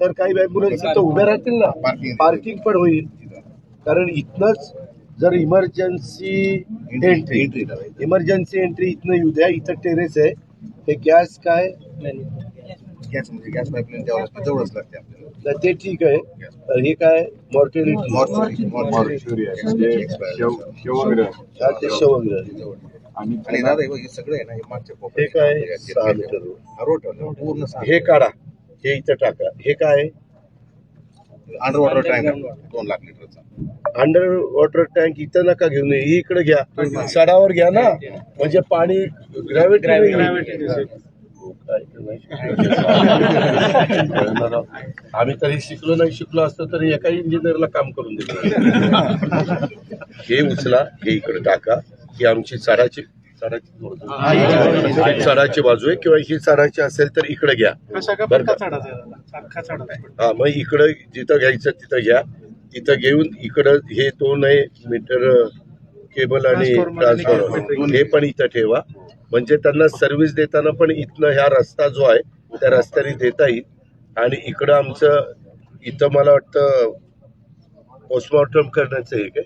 तर काही ॲम्ब्युलन्स इथं उभ्या राहतील ना. पार्किंग. पण होईल. कारण इथनंच जर इमर्जन्सी एंट्री. इमर्जन्सी एंट्री इथनं येऊ द्या इथं टेरेस आहे. हे गॅस काय? गॅस म्हणजे गॅस पाईपलाईन त्यावेळेस जवळच लागते आपल्याला. तर ते ठीक आहे. तर हे काय? मॉर्टेलिटी ते शवग्रह. आणि आणि दादा हे बघ, सगळं आहे ना मागच्या काय. हा पूर्ण हे काढा. हे इथं टाका. हे काय? अंडर वॉटर टँक दोन लाख लिटरचा. अंडर वॉटर टँक इथं नका घेऊन ये, ही इकडे घ्या. सडावर घ्या ना. म्हणजे पाणी ग्रॅव्हिटी आम्ही तरी शिकलो नाही शिकलो असतो तरी एका इंजिनियरला काम करून दिलं हे उचला हे इकडे टाका. ही आमची चढाची चढाची चढाची बाजू आहे किंवा ही चढाची असेल तर इकडे घ्या. बरं हा मग इकडं जिथं घ्यायचं तिथं घ्या. तिथं घेऊन इकडं हे दोन आहे मीटर केबल आणि ट्रान्सफॉर्मर हे पण इथं ठेवा. म्हणजे त्यांना सर्व्हिस देताना पण इथनं ह्या रस्ता जो आहे त्या रस्त्याने देता येईल. आणि इकडं आमचं इथं मला वाटतं पोस्टमॉर्टम करण्याचं हे काय